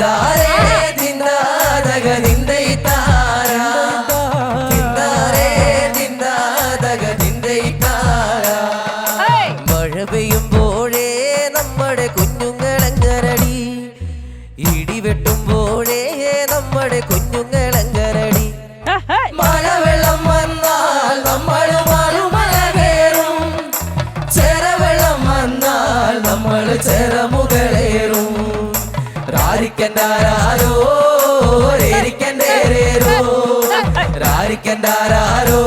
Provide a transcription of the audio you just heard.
തിന്താരേ തിന്താതക നിന്ദയിത്താര. തിന്താരേ തിന്താതക നിന്ദയിത്താര. മഴ പെയ്യുമ്പോഴേ നമ്മുടെ കുഞ്ഞുങ്ങളങ്ങരടി. ഇടിവെട്ടുമ്പോഴേ നമ്മുടെ കുഞ്ഞുങ്ങളങ്ങരടി. മഴവെള്ളം വന്നാൽ നമ്മൾ മറുമല കയറും. ചെറവെള്ളം വന്നാൽ നമ്മൾ രാരിക്കന്റാരോ രേരിക്കണ്ടേരേരോ രാരിക്കന്റാരോ